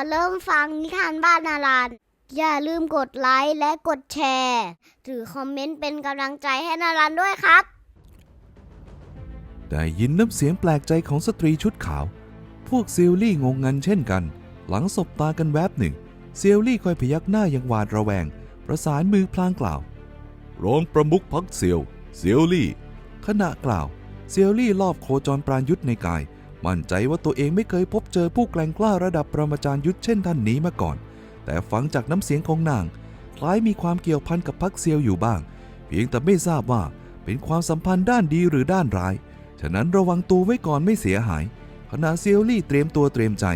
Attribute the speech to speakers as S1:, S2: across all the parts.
S1: อเริ่มฟังนิทานบ้านนารันอย่าลืมกดไลค์และกดแชร์หรือคอมเมนต์เป็นกำลังใจให้นารันด้วยครับ
S2: ได้ยินน้ำเสียงแปลกใจของสตรีชุดขาว พวกซิลลี่งงงันเช่นกัน หลังสบตากันแวบหนึ่งเซิลลี่คอยพยักหน้าอย่างหวาดระแวง ประสานมือพลางกล่าว รองประมุขพักเซียวเซียวลี่ ขณะกล่าว เซียวลี่รอบโคจรปราณยุทธในกาย มั่นใจว่าตัวเองไม่เคยพบเจอผู้แกร่งกล้าระดับปรมาจารย์ยุทธเช่นท่านนี้มาก่อน แต่ฟังจากน้ำเสียงของนาง คล้ายมีความเกี่ยวพันกับพักเซียวอยู่บ้าง เพียงแต่ไม่ทราบว่าเป็นความสัมพันธ์ด้านดีหรือด้านร้าย ฉะนั้นระวังตัวไว้ก่อนไม่เสียหายขณะเซียวลี่เตรียมตัวเตรียมใจ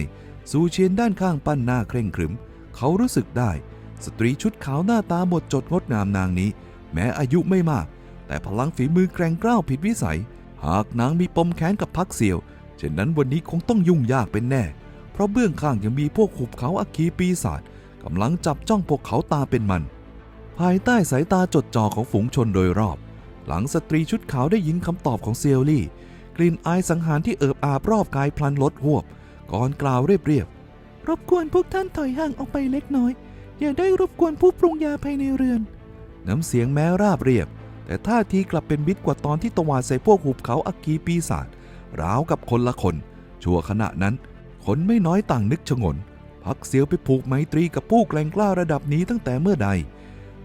S2: ซูเชียนด้านข้างปั้นหน้าเคร่งขรึม เขารู้สึกได้ สตรีชุดขาวหน้าตาหมดจดงดงามนางนี้ แม้อายุไม่มาก แต่พลังฝีมือแกร่งกล้าวผิดวิสัย หากนางมีปมแค้นกับพักเซียว ช่นนั้นวันนี้คงต้องยุ่งยากเป็นแน่ เพราะเบื้องข้างยังมีพวกหุบเขาอัคคีปีศาจกำลังจับจ้องพวกเขาตาเป็นมัน ภายใต้สายตาจดจ่อของฝูงชนโดยรอบ หลังสตรีชุดขาวได้ยินคำตอบของเซียวลี่ กลิ่นอายสังหารที่เอิบอาบรอบกายพลันลดหวบ ก่อนกล่าวเรียบๆรบกวนพวกท่านถอยห่างออกไปเล็กน้อย อย่าได้รบกวนผู้ปรุงยาภายในเรือน น้ำเสียงแม้ราบเรียบ แต่ท่าทีกลับเป็นมิตรกว่าตอนที่ตวาดใส่พวกหุบเขาอักกีปีศาจ ราวกับคนละคน ชั่วขณะนั้น คนไม่น้อยต่างนึกชงน พักเสียวไปผูกไมตรีกับผู้แกร่งกล้าระดับนี้ตั้งแต่เมื่อใด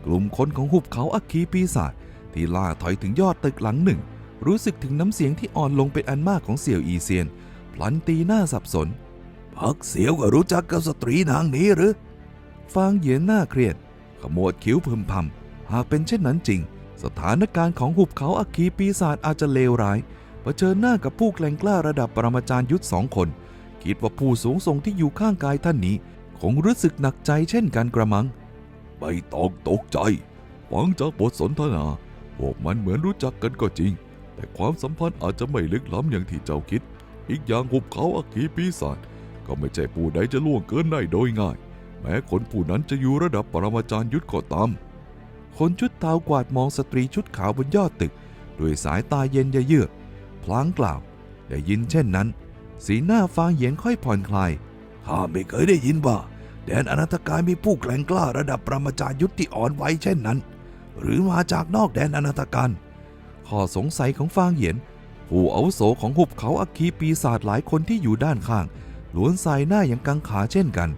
S2: กลุ่มคนของหุบเขาอักคีปีศาจที่ล่าถอยถึงยอดตึกหลังหนึ่ง รู้สึกถึงน้ำเสียงที่อ่อนลงเป็นอันมากของเสี่ยวอีเซียน พลันตีหน้าสับสน พักเสียวก็รู้จักกับสตรีนางนี้หรือฟางเหยียนหน้าเครียด ขมวดคิ้วพึมพำหากเป็นเช่นนั้นจริง สถานการณ์ของหุบเขาอัคคีปีศาจอาจจะเลวร้าย เผชิญหน้ากับผู้แกร่งกล้าระดับปรมาจารย์ยุทธสองคน คิดว่าผู้สูงส่งที่อยู่ข้างกายท่านนี้ คงรู้สึกหนักใจเช่นกันกระมัง ไม่ต้องตกใจฟังจากบทสนทนาพวกมันเหมือนรู้จักกันก็จริง แต่ความสัมพันธ์อาจจะไม่ลึกล้ำอย่างที่เจ้าคิด อีกอย่างหุบเขาอัคคีปีศาจก็ไม่ใช่ผู้ใดจะล่วงเกินได้โดยง่าย แม้คนผู้นั้นจะอยู่ระดับปรมาจารย์ยุทธก็ตามคนชุดเทากวาดมองสตรีชุดขาวบนยอดตึก ด้วยสายตาเย็นยเยือก พลางกล่าว ได้ยินเช่นนั้น สีหน้าฟางเหยียนค่อยผ่อนคลายข้าไม่เคยได้ยินว่า แดนอนาตกายมีผู้แกร่งกล้าระดับประมาจารยุทธที่อ่อนไหวเช่นนั้น หรือมาจากนอกแดนอนาตการข้อสงสัยของฟางเหยียน ผู้อาวุโสของหุบเขาอัคคีปีศาจหลายคนที่อยู่ด้านข้างล้วนใส่หน้าอย่างกังขาเช่นกัน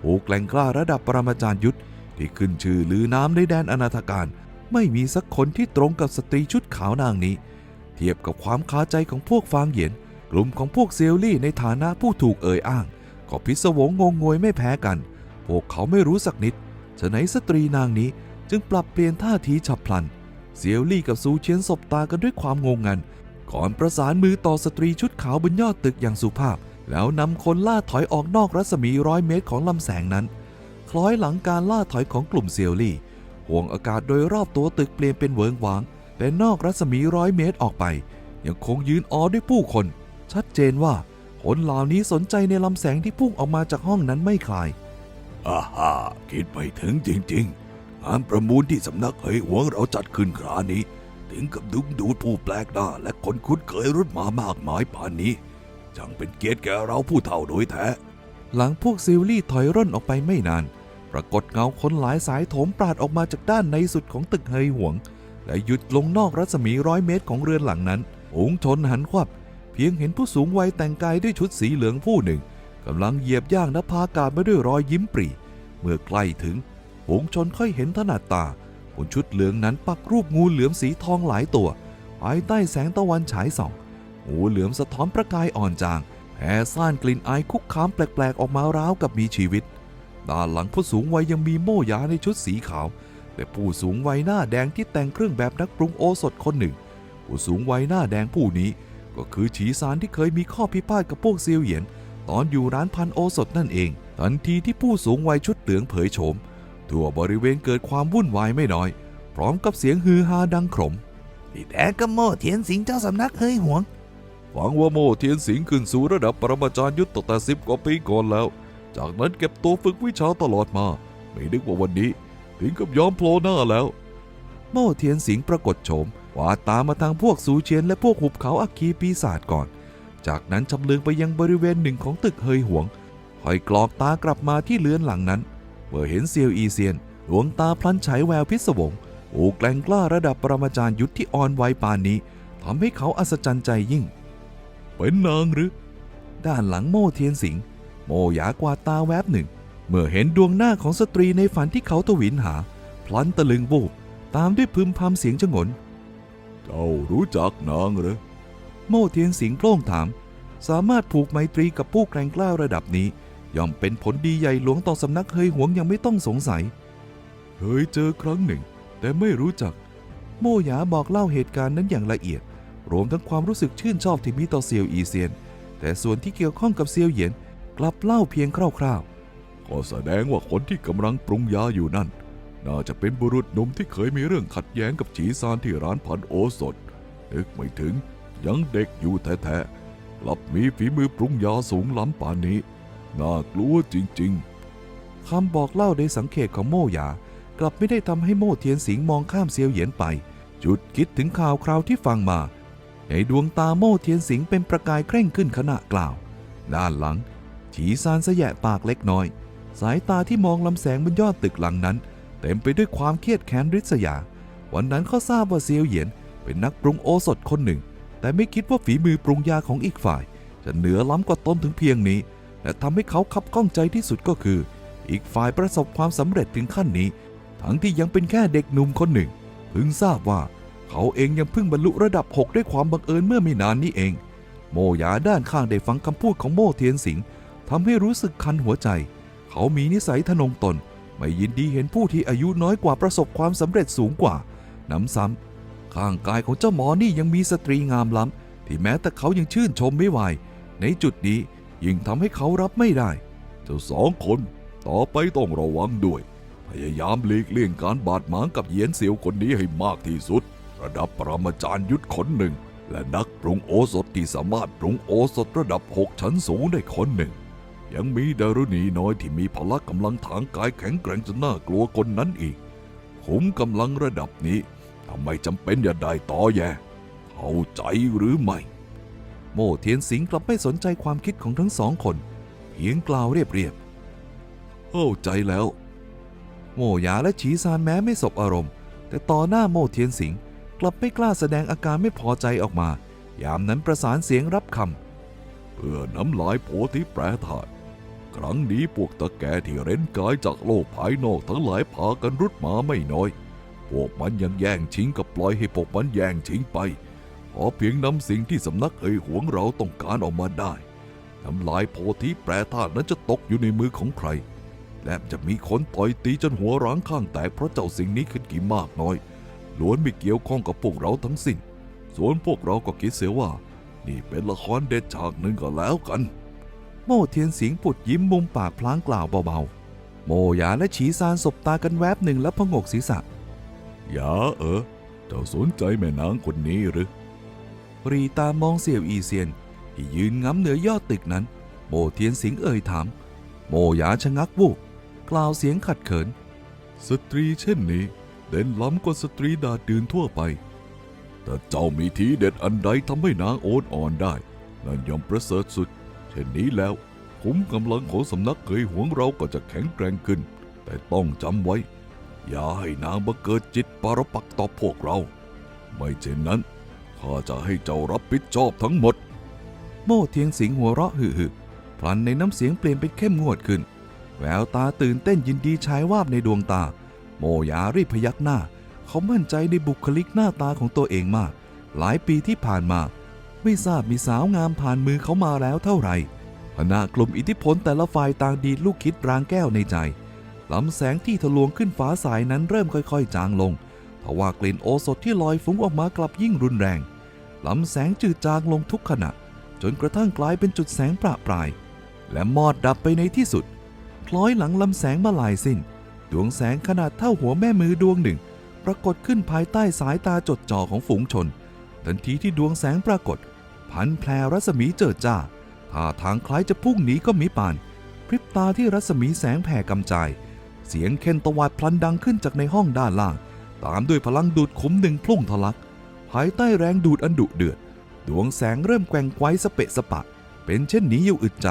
S2: ผู้แกล่งกล้าระดับปรมาจารย์ยุทธที่ขึ้นชื่อลือน้ำในแดนอนาถการ ไม่มีสักคนที่ตรงกับสตรีชุดขาวนางนี้ เทียบกับความคาใจของพวกฟางเหยียนกลุ่มของพวกเซลลี่ในฐานะผู้ถูกเอ่ยอ้าง ก็พิศวงงงงวยไม่แพ้กัน พวกเขาไม่รู้สักนิดฉะไหนสตรีนางนี้จึงปรับเปลี่ยนท่าทีฉับพลัน เซียวลี่กับซูเชียนสบตากันด้วยความงงงัน ก่อนประสานมือต่อสตรีชุดขาวบนยอดตึกอย่างสุภาพ แล้วนำคนล่าถอยออกนอกรัศมีร้อยเมตรของลำแสงนั้น คล้อยหลังการล่าถอยของกลุ่มเซียวลี่ห่วงอากาศโดยรอบตัวตึกเปลี่ยนเป็นเวิงวาง แต่นอกรัศมีร้อยเมตรออกไป ยังคงยืนออด้วยผู้คน ชัดเจนว่าคนเหล่านี้สนใจในลำแสงที่พุ่งออกมาจากห้องนั้นไม่คลายอาฮ่าคิดไม่ถึงจริงๆงานประมูลที่สำนักเฮยหวงเราจัดขึ้นครานี้ ถึงกับดึงดูดผู้แปลกหน้า และคนคุ้นเคยรุ่นมามากมายป่านนี้จังเป็นเกียรติแก่เราผู้เฒ่าโดยแท้ หลังพวกซิลลี่ถอยร่นออกไปไม่นาน ปรากฏเงาคนหลายสายโถมปราดออกมาจากด้านในสุดของตึกเฮยหวง และหยุดลงนอกรัศมีร้อยเมตรของเรือนหลังนั้นองชนหันควับ เพียงเห็นผู้สูงวัยแต่งกายด้วยชุดสีเหลืองผู้หนึ่งกำลังเหยียบย่างนภาอากาศมาด้วยรอยยิ้มปรี เมื่อใกล้ถึงผงชนค่อยเห็นถนัดตาบนชุดเหลืองนั้นปักรูปงูเหลือมสีทองหลายตัวภายใต้แสงตะวันฉายส่อง งูเหลือมสะท้อนประกายอ่อนจางแผ่ซ่านกลิ่นอายคุกคามแปลกๆ ออกมาราวกับมีชีวิต ด้านหลังผู้สูงวัยยังมีโม่ยาในชุดสีขาว และผู้สูงวัยหน้าแดงที่แต่งเครื่องแบบนักปรุงโอสถคนหนึ่ง ผู้สูงวัยหน้าแดงผู้นี้ ก็คือฉีซานที่เคยมีข้อพิพาทกับพวกเซียวเหยียน ตอนอยู่ร้านพันโอสถนั่นเอง ทันทีที่ผู้สูงวัยชุดเหลืองเผยโฉมทั่วบริเวณเกิดความวุ่นวายไม่น้อย พร้อมกับเสียงฮือฮาดังขมพี่แต่ก็โม่เทียนสิงเจ้าสำนักเฮยหวงฟังว่าโม่เทียนสิงขึ้นสู่ระดับปรมาจารย์ยุทธตั้งแต่สิบกว่าปีก่อนแล้ว จากนั้นเก็บตัวฝึกวิชาตลอดมา ไม่นึกว่าวันนี้ ถึงกับยอมโผล่หน้าแล้ว โม่เทียนสิงปรากฏโฉมวาดตามมาทางพวกซูเชียนและพวกหุบเขาอัคคีปีศาจก่อน จากนั้นชำเลืองไปยังบริเวณหนึ่งของตึกเฮยหวงคค่อยกรอกตากลับมาที่เรือนหลังนั้น เมื่อเห็นเซียวอีเซียนดวงตาพลันฉายแววพิศวงโอ้แกล้งกล้าระดับปรมาจารย์ยุทธที่อ่อนไหวปานนี้ทำให้เขาอัศจรรย์ใจยิ่ง เป็นนางหรือ ด้านหลังโม่เทียนสิง โมหยากวาดตาแวบหนึ่ง เมื่อเห็นดวงหน้าของสตรีในฝันที่เขาตวินหา พลันตะลึงวูบตามด้วยพึมพำเสียงชงน เจ้ารู้จักนางหรือโม่เทียนสิงโพล่งถาม สามารถผูกไมตรีกับผู้แกร่งกล้าระดับนี้ ย่อมเป็นผลดีใหญ่หลวงต่อสำนักเฮยหวงยังไม่ต้องสงสัยเคยเจอครั้งหนึ่ง แต่ไม่รู้จัก โม่หยาบอกเล่าเหตุการณ์นั้นอย่างละเอียด รวมทั้งความรู้สึกชื่นชอบที่มีต่อเซียวอีเซียน แต่ส่วนที่เกี่ยวข้องกับเซียวเหยียนกลับเล่าเพียงคร่าวๆ ก็แสดงว่าคนที่กำลังปรุงยาอยู่นั่น น่าจะเป็นบุรุษหนุ่มที่เคยมีเรื่องขัดแย้งกับฉีซานที่ร้านพันโอสถ นึกไม่ถึง ยังเด็กอยู่แท้ๆกลับมีฝีมือปรุงยาสูงล้ำป่านนี้ น่ากลัวจริงๆคำบอกเล่าในสังเขตของโม่ยากลับไม่ได้ทำให้โม่เทียนสิงมองข้ามเซียวเหยียนไปจุดคิดถึงข่าวคราวที่ฟังมาในดวงตาโม่เทียนสิงเป็นประกายเคร่งขึ้นขณะกล่าว ด้านหลังฉีซานสะแยะปากเล็กน้อย สายตาที่มองลำแสงบนยอดตึกหลังนั้น เต็มไปด้วยความเครียดแค้นริษยา วันนั้นเขาทราบว่าเซียวเหยียน เป็นนักปรุงโอสถคนหนึ่ง แต่ไม่คิดว่าฝีมือปรุงยาของอีกฝ่าย จะเหนือล้ำกว่าตนถึงเพียงนี้ และทำให้เขาขับข้องใจที่สุดก็คือ อีกฝ่ายประสบความสำเร็จถึงขั้นนี้ ทั้งที่ยังเป็นแค่เด็กหนุ่มคนหนึ่งเพิ่งทราบว่า เขาเองยังเพิ่งบรรลุระดับ 6 ด้วยความบังเอิญเมื่อไม่นานนี้เอง โมหยาด้านข้างได้ฟังคำพูดของโมเทียนสิงทำให้รู้สึกคันหัวใจ เขามีนิสัยทะนงตน ไม่ยินดีเห็นผู้ที่อายุน้อยกว่าประสบความสำเร็จสูงกว่า น้ำซ้ำข้างกายของเจ้าหมอนี่ยังมีสตรีงามล้ำ ที่แม้แต่เขายังชื่นชมไม่ไหว ในจุดนี้ยิ่งทำให้เขารับไม่ได้ เจ้าสองคนต่อไปต้องระวังด้วย พยายามหลีกเลี่ยงการบาดหมางกับเหยียนเสียวคนนี้ให้มากที่สุด ระดับปรมาจารย์ยุทธคนหนึ่ง และนักปรุงโอสถที่สามารถปรุงโอสถระดับหกชั้นสูงได้คนหนึ่ง ยังมีดารุณีน้อยที่มีพละกำลังทางกายแข็งแกร่งจนน่ากลัวคนนั้นอีกขุมกำลังระดับนี้ทำไมจำเป็นอย่าได้ต่อแย่เข้าใจหรือไม่ โม่เทียนสิงกลับไม่สนใจความคิดของทั้งสองคน เพียงกล่าวเรียบๆเข้าใจแล้ว โม่หยาและฉีซานแม้ไม่สบอารมณ์ แต่ต่อหน้าโม่เทียนสิงกลับไม่กล้าแสดงอาการไม่พอใจออกมา ยามนั้นประสานเสียงรับคำเพื่อน้ำลายโพธิแปรธาตุ ครั้งนี้พวกตะแกที่เร้นกายจากโลกภายนอกทั้งหลายพากันรุดมาไม่น้อย พวกมันยังแย่งชิงกับปล่อยให้พวกมันแย่งชิงไป ขอเพียงนำสิ่งที่สำนักเอ่ยหวงเราต้องการออกมาได้น้ำลายโพธิแปรธาตุนั้นจะตกอยู่ในมือของใคร และจะมีคนต่อยตีจนหัวร้างข้างแตกเพราะเจ้าสิ่งนี้ขึ้นกี่มากน้อย ล้วนไม่เกี่ยวข้องกับพวกเราทั้งสิ้น ส่วนพวกเราก็คิดเสียว่า นี่เป็นละครเด็ดฉากหนึ่งก็แล้วกัน โม่เทียนสิงห์ปุดยิ้มมุมปากพลางกล่าวเบาๆ โมหยาและฉีซานสบตากันแวบหนึ่งแล้วพงกศีรษะหยาเออเจ้าสนใจแม่นางคนนี้หรือ รีตามองเสี่ยวอีเซียน ที่ยืนง้ำเหนือยอดตึกนั้น โมเทียนสิงห์เอ่ยถาม โมหยาชะงักวูบกล่าวเสียงขัดเขิน สตรีเช่นนี้ เด่นล้ำกว่าสตรีดาดดื่นทั่วไป แต่เจ้ามีทีเด็ดอันใดทำให้นางโอนอ่อนได้ นั่นย่อมประเสริฐสุดเช่นนี้แล้วขุมกำลังของสำนักเคยหวงเราก็จะแข็งแกร่งขึ้น แต่ต้องจำไว้ อย่าให้นางบังเกิดจิตปารปักต่อพวกเรา ไม่เช่นนั้นข้าจะให้เจ้ารับผิดชอบทั้งหมด โม่เทียงสิงหัวเราะหึ่พลันในน้ำเสียงเปลี่ยนเป็นเข้มงวดขึ้น แววตาตื่นเต้นยินดีชายวาบในดวงตา โมยารีพยักหน้า เขามั่นใจในบุคลิกหน้าตาของตัวเองมาก หลายปีที่ผ่านมา ไม่ทราบมีสาวงามผ่านมือเขามาแล้วเท่าไหร่คณะกลุ่มอิทธิพลแต่ละฝ่ายต่างดีดลูกคิดรางแก้วในใจลำแสงที่ทะลวงขึ้นฟ้าสายนั้นเริ่มค่อยๆ จางลงทว่ากลิ่นโอสถที่ลอยฟุ้งออกมากลับยิ่งรุนแรงลำแสงจืดจางลงทุกขณะ จนกระทั่งกลายเป็นจุดแสงประปราย และมอดดับไปในที่สุด คล้อยหลังลำแสงมาลายสิ้น ดวงแสงขนาดเท่าหัวแม่มือดวงหนึ่ง ปรากฏขึ้นภายใต้สายตาจดจ่อของฝูงชน ทันทีที่ดวงแสงปรากฏ พันแพรรัศมีเจิดจ้าท่าทางคล้ายจะพุ่งหนีก็มีปาน พริบตาที่รัศมีแสงแผ่กำจาย เสียงเคนตวาดพลันดังขึ้นจากในห้องด้านล่าง ตามด้วยพลังดูดขมหนึ่งพุ่งทะลัก ภายใต้แรงดูดอันดุเดือด ดวงแสงเริ่มแกว่งไกวสเปะสปะ เป็นเช่นนี้อยู่อึดใจ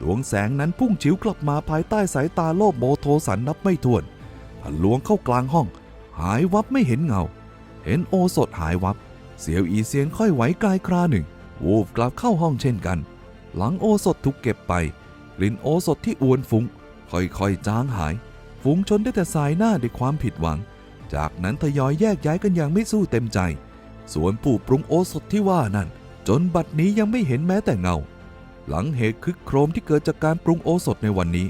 S2: ดวงแสงนั้นพุ่งฉิวกลับมาภายใต้สายตาโลภโมโทสันนับไม่ถ้วนทะลวงเข้ากลางห้อง หายวับไม่เห็นเงา เห็นโอสถหายวับ เสียวอีเซียนค่อยไหวกลายคราหนึ่ง วูบกลับเข้าห้องเช่นกัน หลังโอสถถูกเก็บไป กลิ่นโอสถที่อวนฟุง้ง ค่อยๆจางหาย ฝูงชนได้แต่สายหน้าด้วยความผิดหวัง จากนั้นทยอยแยกย้ายกันอย่างไม่สู้เต็มใจ ส่วนผู้ปรุงโอสถที่ว่านั่นจนบัดนี้ยังไม่เห็นแม้แต่เงา หลังเหตุคึกโครมที่เกิดจากการปรุงโอสถในวันนี้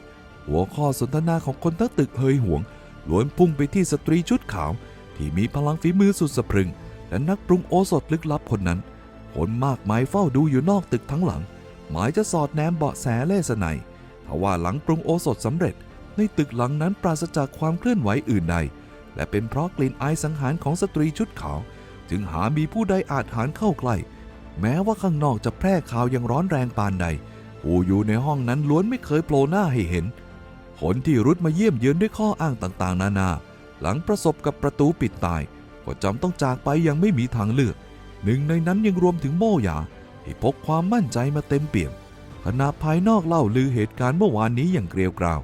S2: หัวข้อสนทนาของคนทั้งตึกเฮยหวงล้วนพุ่งไปที่สตรีชุดขาว ที่มีพลังฝีมือสุดสะพรึงและนักปรุงโอสถลึกลับคนนั้น คนมากมายเฝ้าดูอยู่นอกตึกทั้งหลัง หมายจะสอดแนมเบาะแสเล่ห์ไสนทว่าหลังปรุงโอสถสำเร็จ ในตึกหลังนั้นปราศจากความเคลื่อนไหวอื่นใด และเป็นเพราะกลิ่นอายสังหารของสตรีชุดขาว จึงหามีผู้ใดอาจหารเข้าใกล้ แม้ว่าข้างนอกจะแพร่ข่าวยังร้อนแรงปานใด ผู้อยู่ในห้องนั้นล้วนไม่เคยโผล่หน้าให้เห็นคนที่รุดมาเยี่ยมเยือนด้วยข้ออ้างต่างๆ นานา หลังประสบกับประตูปิดตาย ก็จำต้องจากไปอยังไม่มีทางเลือก หนึ่งในนั้นยังรวมถึงโม่หยาที่พกความมั่นใจมาเต็มเปี่ยมขณะภายนอกเล่าลือเหตุการณ์เมื่อวานนี้อย่างเกลียวกราว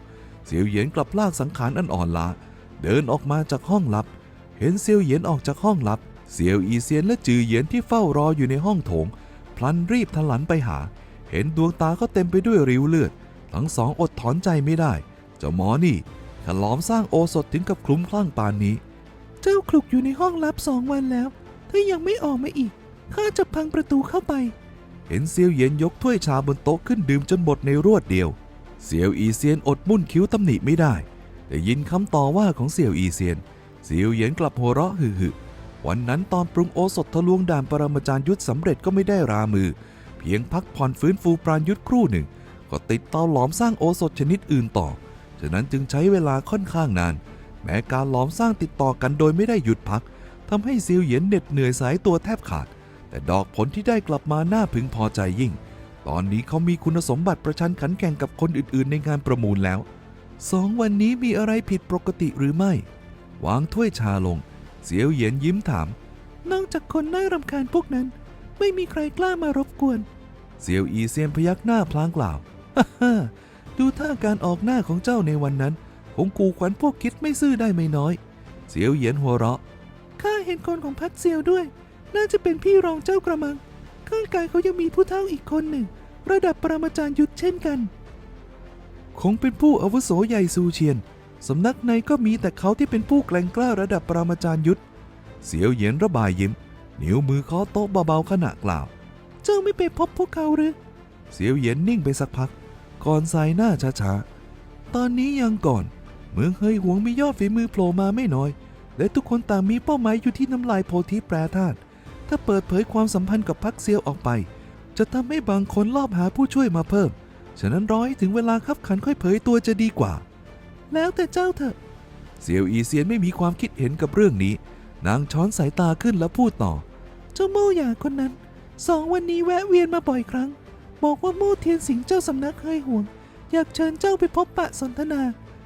S2: เซียวเหยียนกลับลากสังขารอันอ่อนล้าเดินออกมาจากห้องลับ เห็นเซียวเหยียนออกจากห้องลับ เซียวอีเซียนและจือเหยียนที่เฝ้ารออยู่ในห้องโถง พลันรีบทะลันไปหา เห็นดวงตาก็เต็มไปด้วยริ้วเลือด ทั้งสองอดถอนใจไม่ได้ เจ้าหมอนี่ขลอมสร้างโอสถถึงกับคลุ้มคลั่งปานนี้
S3: เจ้าคลุกอยู่ในห้องลับสองวันแล้ว ถ้ายังไม่ออกมาอีกข้าจะพังประตูเข้าไป
S2: เห็นเซียวเหยียนยกถ้วยชาบนโต๊ะขึ้นดื่มจนหมดในรวดเดียว เซียวอีเซียนอดมุ่นคิ้วตำหนิไม่ได้แต่ยินคำต่อว่าของเซียวอีเซียน เซียวเหยียนกลับหัวเราะหึ่ๆวันนั้นตอนปรุงโอสถทะลวงด่านปรมาจารย์ยุทธสำเร็จก็ไม่ได้รามือ เพียงพักผ่อนฟื้นฟูปราณยุทธครู่หนึ่ง ก็ติดเตาหลอมสร้างโอสถชนิดอื่นต่อ ฉะนั้นจึงใช้เวลาค่อนข้างนาน แม้การหลอมสร้างติดต่อกันโดยไม่ได้หยุดพัก ทำให้เซียวเหยียนเหน็ดเหนื่อยสายตัวแทบขาด แต่ดอกผลที่ได้กลับมาน่าพึงพอใจยิ่ง ตอนนี้เขามีคุณสมบัติประชันขันแข่งกับคนอื่นๆ ในงานประมูลแล้วสองวันนี้มีอะไรผิดปกติหรือไม่ วางถ้วยชาลง เสียวเหยียนยิ้มถาม
S3: นอกจากคนน่ารำคาญพวกนั้น ไม่มีใครกล้ามารบกวน
S2: เซียวอีเซียนพยักหน้าพลางกล่าวฮ่าฮ่าดูท่าการออกหน้าของเจ้าในวันนั้นคงกูขวัญพวกคิดไม่ซื่อได้ไม่น้อย เสียวเหยียนหัวเราะ
S3: ข้าเห็นคนของพัดเซียวด้วย น่าจะเป็นพี่รองเจ้ากระมัง ข้างกายเขายังมีผู้เฒ่าอีกคนหนึ่ง ระดับปรมาจารย์ยุทธเช่นกัน
S2: คงเป็นผู้อาวุโสใหญ่ซูเชียน สำนักในก็มีแต่เขาที่เป็นผู้แกล่งกล้าระดับปรามาจารย์ยุทธ เสียวเหยียนระบายยิ้ม นิ้วมือเคาะโต๊ะเบาๆขณะกล่าว
S3: เจ้าไม่ไปพบพวกเขาหรือ
S2: เสียวเหยียนนิ่งไปสักพัก ก่อนสายหน้าช้าๆ ตอนนี้ยังก่อน เมืองเฮยหวงมียอดฝีมือโผล่มาไม่น้อย และทุกคนต่างมีเป้าหมายอยู่ที่น้ำลายโพธิแปรธาตุถ้าเปิดเผยความสัมพันธ์กับพักเซียวออกไป จะทำให้บางคนลอบหาผู้ช่วยมาเพิ่ม ฉะนั้นรอให้ถึงเวลาคับขันค่อยเผยตัวจะดีกว่า
S3: แล้วแต่เจ้าเถอะ
S2: เซียวอีเซียนไม่มีความคิดเห็นกับเรื่องนี้ นางช้อนสายตาขึ้นแล้วพูดต่อ
S3: เจ้าโม่หยาคนนั้นสองวันนี้แวะเวียนมาบ่อยครั้ง บอกว่าโม่เทียนสิงเจ้าสำนักเคยห่วง อยากเชิญเจ้าไปพบปะสนทนา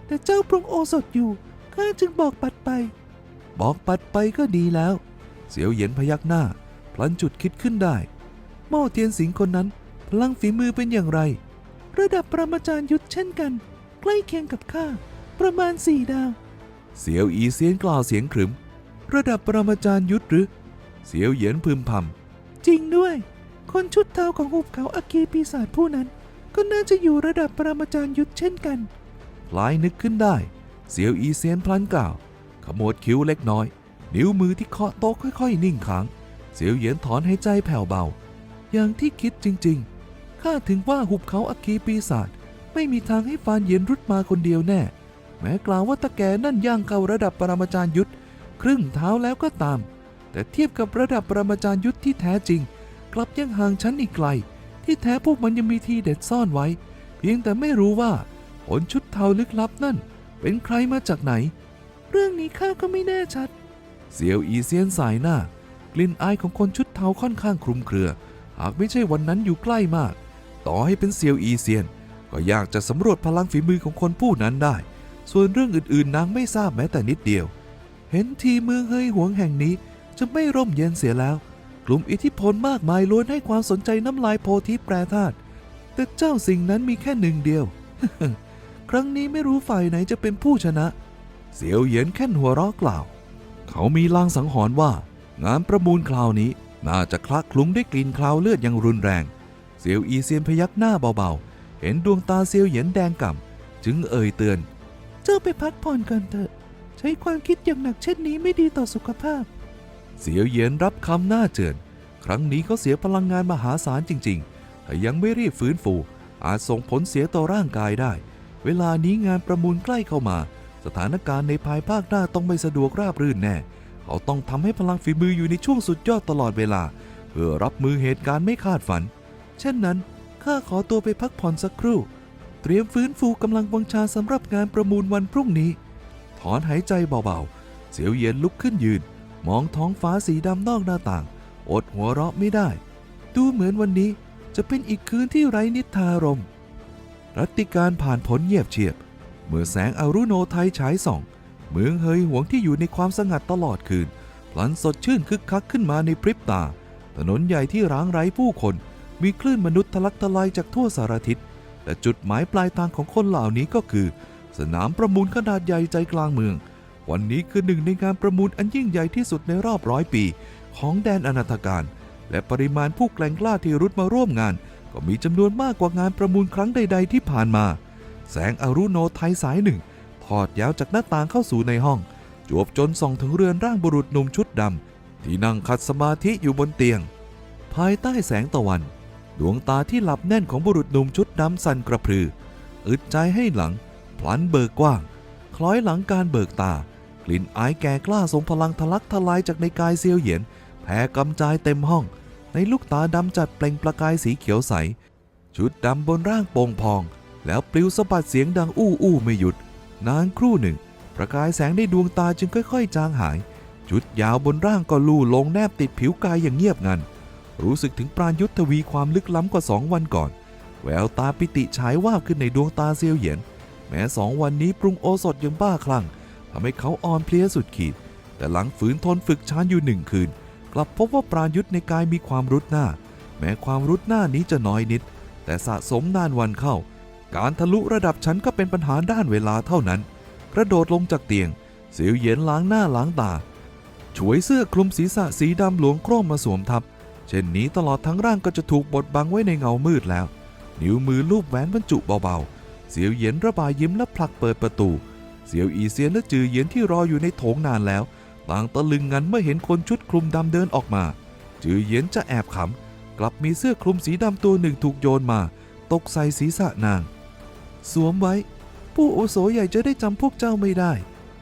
S3: แต่เจ้าปรุงโอสถอยู่ข้าจึงบอกปัดไป
S2: บอกปัดไปก็ดีแล้ว เสียวเหยียนพยักหน้า พลันจุดคิดขึ้นได้โม่เทียนสิงคนนั้น พลังฝีมือเป็นอย่างไร
S3: ระดับปรมาจารย์ยุทธเช่นกัน ใกล้เคียงกับข้า ประมาณสี่ดาว
S2: เสียวอีเซียนกล่าวเสียงขรึม ระดับปรมาจารย์ยุทธหรือ เสียวเหยียนพึมพำ
S3: จริงด้วย คนชุดเทาของหุบเขาอาคีปีศาจผู้นั้น ก็น่าจะอยู่ระดับปรมาจารย์ยุทธเช่นกัน
S2: พลายนึกขึ้นได้ เสียวอีเซียนพลันกล่าว ขมวดคิ้วเล็กน้อย นิ้วมือที่เคาะโต๊ะค่อย ๆ นิ่งค้าง เสียวเหยียนถอนให้ใจแผ่วเบา อย่างที่คิดจริงๆ ข้าถึงว่าหุบเขาอัคคีปีศาจไม่มีทางให้ฟานเยียนรุดมาคนเดียวแน่ แม้กล่าวว่าตะแกนั่นย่างเขาระดับปรมาจารย์ยุทธครึ่งเท้าแล้วก็ตาม แต่เทียบกับระดับปรมาจารย์ยุทธที่แท้จริง กลับยังห่างชั้นอีกไกล ที่แท้พวกมันยังมีทีเด็ดซ่อนไว้ เพียงแต่ไม่รู้ว่าผลชุดเทาลึกลับนั่น เป็นใครมาจากไหน
S3: เรื่องนี้ข้าก็ไม่แน่ชัด
S2: เซียวอีเซียนสายหน้า กลิ่นอายของคนชุดเทาค่อนข้างคลุมเครือ หากไม่ใช่วันนั้นอยู่ใกล้มาก ต่อให้เป็นเซียวอีเซียน ก็อยากจะสำรวจพลังฝีมือของคนผู้นั้นได้ ส่วนเรื่องอื่นๆนางไม่ทราบแม้แต่นิดเดียว เห็นทีเมืองเฮยหวงแห่งนี้จะไม่ร่มเย็นเสียแล้ว กลุ่มอิทธิพลมากมายล้วนให้ความสนใจน้ำลายโพธิแปรธาตุแต่เจ้าสิ่งนั้นมีแค่หนึ่งเดียว ครั้งนี้ไม่รู้ฝ่ายไหนจะเป็นผู้ชนะ เสียวเหยียนแค่นหัวเราะกล่าว เขามีลางสังหรณ์ว่า งานประมูลคราวนี้น่าจะคลักคลุ้งด้วยกลิ่นคราวเลือดอย่างรุนแรงเซียวอีเซียนพยักหน้าเบาๆ เห็นดวงตาเซียวเหยียนแดงก่ำจึงเอ่ยเตือน
S3: เจ้าไปพักผ่อนก่อนเถอะ ใช้ความคิดอย่างหนักเช่นนี้ไม่ดีต่อสุขภาพ
S2: เสียวเหยียนรับคำหน้าเจือน ครั้งนี้เขาเสียพลังงานมหาศาลจริงๆแต่ยังไม่รีบฟื้นฟูอาจส่งผลเสียต่อร่างกายได้ เวลานี้งานประมูลใกล้เข้ามา สถานการณ์ในภายภาคหน้าต้องไม่สะดวกราบรื่นแน่ เขาต้องทำให้พลังฝีมืออยู่ในช่วงสุดยอดตลอดเวลา เพื่อรับมือเหตุการณ์ไม่คาดฝัน เช่นนั้นข้าขอตัวไปพักผ่อนสักครู่ เตรียมฟื้นฟูกำลังวังชาสำหรับงานประมูลวันพรุ่งนี้ ถอนหายใจเบาๆ เสียวเย็นลุกขึ้นยืน มองท้องฟ้าสีดำนอกหน้าต่าง อดหัวเราะไม่ได้ ดูเหมือนวันนี้จะเป็นอีกคืนที่ไร้นิทารมรัตติการผ่านผลเงียบเชียบ เมื่อแสงอรุโนไทยฉายส่อง เมืองเฮยหวงที่อยู่ในความสงัดตลอดคืนพลันสดชื่นคึกคักขึ้นมาในพริบตา ถนนใหญ่ที่ร้างไร้ผู้คน มีคลื่นมนุษย์ทะลักทลายจากทั่วสารทิศแต่จุดหมายปลายทางของคนเหล่านี้ก็คือ สนามประมูลขนาดใหญ่ใจกลางเมือง วันนี้คือหนึ่งในงานประมูลอันยิ่งใหญ่ที่สุดในรอบร้อยปี ของแดนอนาถการ และปริมาณผู้แกล่งกล้าที่รุดมาร่วมงาน ก็มีจำนวนมากกว่างานประมูลครั้งใด ๆ ที่ผ่านมา แสงอรุโนไทยสายหนึ่ง ทอดยาวจากหน้าต่างเข้าสู่ในห้อง จวบจนส่องถึงเรือนร่างบุรุษหนุ่มชุดดำ ที่นั่งขัดสมาธิอยู่บนเตียง ภายใต้แสงตะวัน ดวงตาที่หลับแน่นของบุรุษหนุ่มชุดดำสั่นกระพือ อึดใจให้หลัง พลันเบิกกว้าง คล้อยหลังการเบิกตา กลิ่นอายแก่กล้าทรงพลังทะลักทลายจากในกายเซียวเหยียนแผ่กำจายเต็มห้อง ในลูกตาดำจัดเปล่งประกายสีเขียวใส ชุดดำบนร่างโป่งพอง แล้วปลิวสะบัดเสียงดังอู้อู้ไม่หยุด นานครู่หนึ่ง ประกายแสงในดวงตาจึงค่อยๆ จางหาย ชุดยาวบนร่างก็ลู่ลงแนบติดผิวกายอย่างเงียบงัน รู้สึกถึงปราณยุทธวีความลึกล้ำกว่าสองวันก่อน แววตาปิติฉายวาบขึ้นในดวงตาเซียวเหยียน แม้สองวันนี้ปรุงโอสถยังบ้าคลั่งทำให้เขาอ่อนเพลียสุดขีด แต่หลังฝืนทนฝึกชานอยู่หนึ่งคืน กลับพบว่าปราณยุทธในกายมีความรุดหน้า แม้ความรุดหน้านี้จะน้อยนิด แต่สะสมนานวันเข้า การทะลุระดับชั้นก็เป็นปัญหาด้านเวลาเท่านั้น กระโดดลงจากเตียง เสียวเยียนล้างหน้าล้างตา ฉวยเสื้อคลุมศีรษะสีดำหลวงโคร่มมาสวมทับ เช่นนี้ตลอดทั้งร่างก็จะถูกบดบังไว้ในเงามืดแล้ว นิ้วมือลูบแหวนบรรจุเบาๆ เสียวเยียนระบายยิ้มและผลักเปิดประตู เสียวอีเซียนและจือเยียนที่รออยู่ในโถงนานแล้ว ต่างตะลึงงันเมื่อเห็นคนชุดคลุมดำเดินออกมา จือเยียนจะแอบขำกลับมีเสื้อคลุมสีดำตัวหนึ่งถูกโยนมา ตกใส่ศีรษะนาง สวมไว้ ผู้โอโสใหญ่จะได้จำพวกเจ้าไม่ได้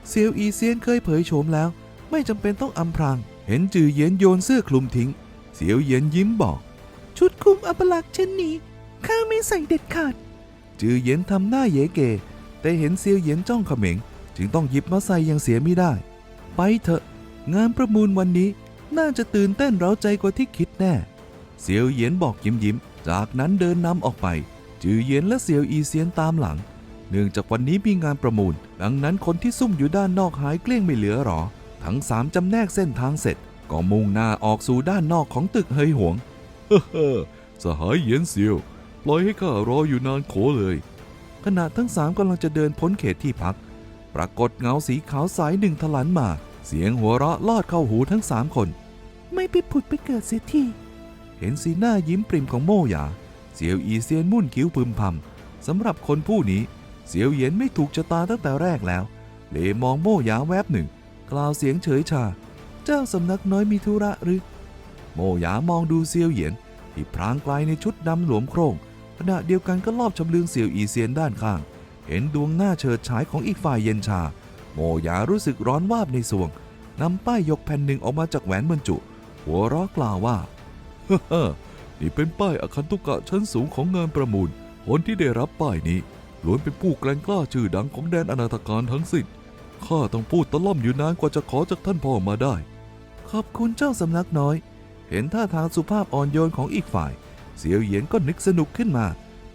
S2: เซียวอีเซียนเคยเผยโฉมแล้ว ไม่จำเป็นต้องอำพราง เห็นจือเหยียนโยนเสื้อคลุมทิ้ง เสียวเหยียนยิ้มบอก
S3: ชุดคลุมอัปลักษณ์เช่นนี้ข้าไม่ใส่เด็ดขาด
S2: จือเหยียนทำหน้าเยเก แต่เห็นเซียวเหยียนจ้องเขม็ง จึงต้องหยิบมาใส่อยังเสียไม่ได้ ไปเถอะ งานประมูลวันนี้น่าจะตื่นเต้นเร้าใจกว่าที่คิดแน่ เซียวเหยียนบอกยิ้มยิ้มๆจากนั้นเดินนำออกไป จือเยียนและเซียวอีเซียนตามหลัง เนื่องจากวันนี้มีงานประมูล ดังนั้นคนที่ซุ่มอยู่ด้านนอกหายเกลี้ยงไม่เหลือหรอ ทั้งสามจำแนกเส้นทางเสร็จ ก็มุ่งหน้าออกสู่ด้านนอกของตึกเฮยหวง เฮ้อสหายเยียนเซียว ปล่อยให้ข้ารออยู่นานโขเลย ขณะทั้งสามกำลังจะเดินพ้นเขตที่พัก ปรากฏเงาสีขาวสายหนึ่งทะลันมา เสียงหัวเราะลอดเข้าหูทั้งสามคน
S3: ไม่ไปผุดไปเกิดเสียที
S2: เห็นสีหน้ายิ้มปริมของโม่หยา เสียวอีเซียนมุ่นคิ้วพึมพำสำหรับคนผู้นี้ เสียวเหยียนไม่ถูกชะตาตั้งแต่แรกแล้วเหลมองโม่หยาแวบหนึ่ง กล่าวเสียงเฉยชา เจ้าสำนักน้อยมีธุระหรือ โม่หยามองดูเซียวเหยียนที่พรางกลายในชุดดำหลวมโครงขณะเดียวกันก็ลอบชำเลืองเสี่ยวอีเซียนด้านข้าง เห็นดวงหน้าเฉิดฉายของอีกฝ่ายเย็นชา โมหยารู้สึกร้อนวาบในสวงนำป้ายยกแผ่นหนึ่งออกมาจากแหวนบรรจุ หัวเร้อกล่าวว่า เฮ้อ นี่เป็นป้ายอคันตุกะชั้นสูงของงานประมูล คนที่ได้รับป้ายนี้ล้วนเป็นผู้แกล้งกล้าชื่อดังของแดนอนาถการทั้งสิ้น ข้าต้องพูดตะล่อมอยู่นานกว่าจะขอจากท่านพ่อมาได้ ขอบคุณเจ้าสำนักน้อย เห็นท่าทางสุภาพอ่อนโยนของอีกฝ่าย เสียวเหยียนก็นึกสนุกขึ้นมา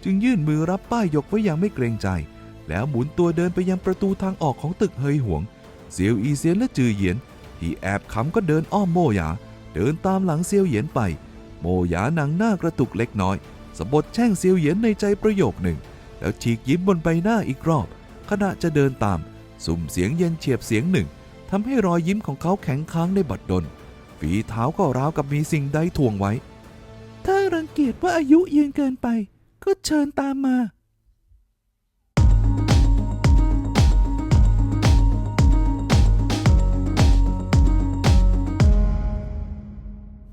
S2: จึงยื่นมือรับป้ายยกไว้อย่างไม่เกรงใจ แล้วหมุนตัวเดินไปยังประตูทางออกของตึกเฮยหวง เสียวอีเซียนและจือเหยียนที่แอบขำก็เดินอ้อมโมหยาเดินตามหลังเซียวเหยียนไป โมหยาหนังหน้ากระตุกเล็กน้อยสะบดแช่งเซียวเหยียนในใจประโยคหนึ่ง แล้วฉีกยิ้มบนใบหน้าอีกรอบ ขณะจะเดินตาม สุ่มเสียงเย็นเฉียบเสียงหนึ่งทำให้รอยยิ้มของเขาแข็งค้างในบัดดล ฝีเท้าก็ราวกับมีสิ่งใดทวงไว้
S3: ถ้ารังเกียจว่าอายุยืนเกินไป ก็เชิญตามมา